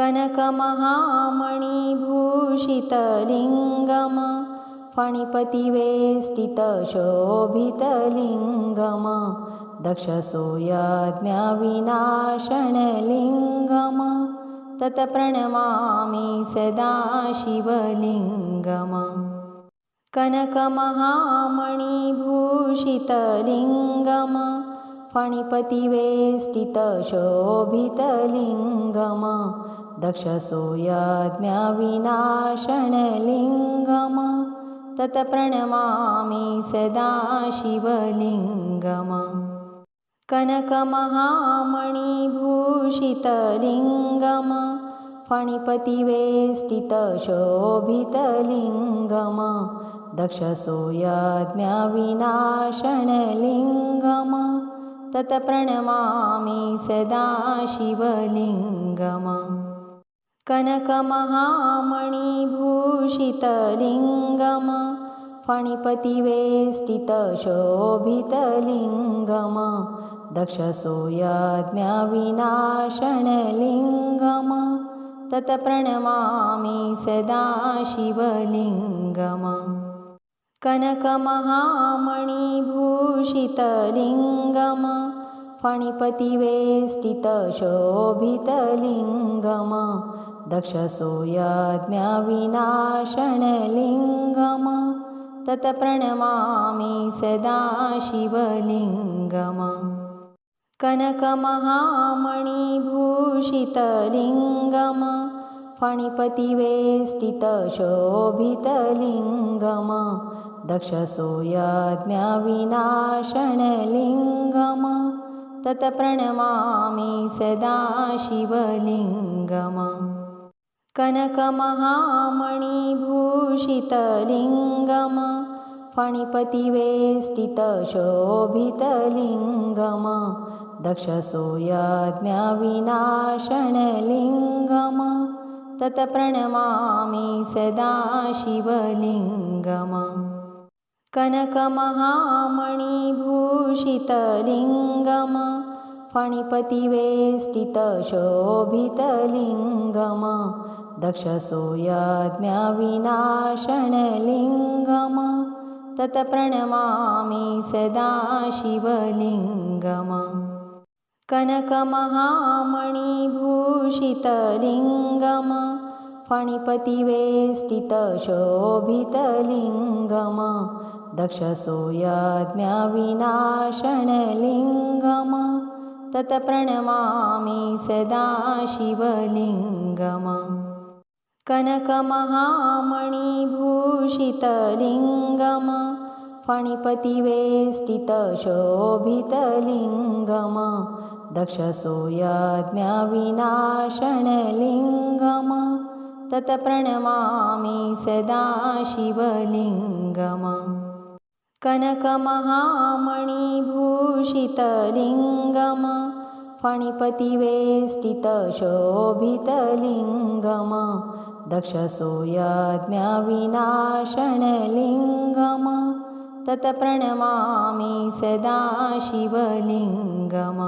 कनकमहामणिभूषितलिङ्गम फणिपतिवेष्टितशोभितलिङ्गम दक्षसोयाज्ञाविनाशनलिङ्गम तत्प्रणमामि सदा शिवलिङ्गम कनकमहामणिभूषितलिङ्गम फणिपतिवेष्टितशोभितलिङ्गम दक्षसोयाज्ञाविनाशनलिङ्गम तत्प्रणमामि सदा शिवलिङ्गम। कनकमहामणिभूषितलिङ्गम फणिपतिवेष्टितशोभितलिङ्गम दक्षसोयाज्ञाविनाशनलिङ्गम तत्प्रणमामि सदा शिवलिङ्गम कनकमहामणिभूषितलिङ्गम फणिपतिवेष्टितशोभितलिङ्गम दक्षसोयाज्ञाविनाशनलिङ्गम तत्प्रणमामि सदा शिवलिङ्गम कनकमहामणिभूषितलिङ्गम फणिपतिवेष्टितशोभितलिङ्गम दक्षसोयाज्ञाविनाशनलिङ्गम तत्प्रणमामि सदा शिवलिङ्गम। कनकमहामणिभूषितलिङ्गम फणिपतिवेष्टितशोभितलिङ्गम दक्षसोयाज्ञाविनाशनलिङ्गम तत्प्रणमामि सदा शिवलिङ्गम कनकमहामणिभूषितलिङ्गम फणिपतिवेष्टितशोभितलिङ्गम दक्षसोयाज्ञाविनाशनलिङ्गम तत्प्रणमामि सदा शिवलिङ्गम कनकमहामणिभूषितलिङ्गम फणिपतिवेष्टितशोभितलिङ्गम दक्षसोयाज्ञाविनाशनलिङ्गम तत्प्रणमामि सदा शिवलिङ्गम। कनकमहामणिभूषितलिङ्गम फणिपतिवेष्टितशोभितलिङ्गम दक्षसोयाज्ञाविनाशनलिङ्गम तत्प्रणमामि सदा शिवलिङ्गम। कनकमहामणिभूषितलिङ्गम फणिपतिवेष्टितशोभितलिङ्गम दक्षसोयाज्ञाविनाशनलिङ्गम तत्प्रणमामि सदा शिवलिङ्गम कनकमहामणिभूषितलिङ्गम फणिपतिवेष्टितशोभितलिङ्गम दक्षसोयाज्ञाविनाशनलिङ्गम तत्प्रणमामि सदा शिवलिङ्गम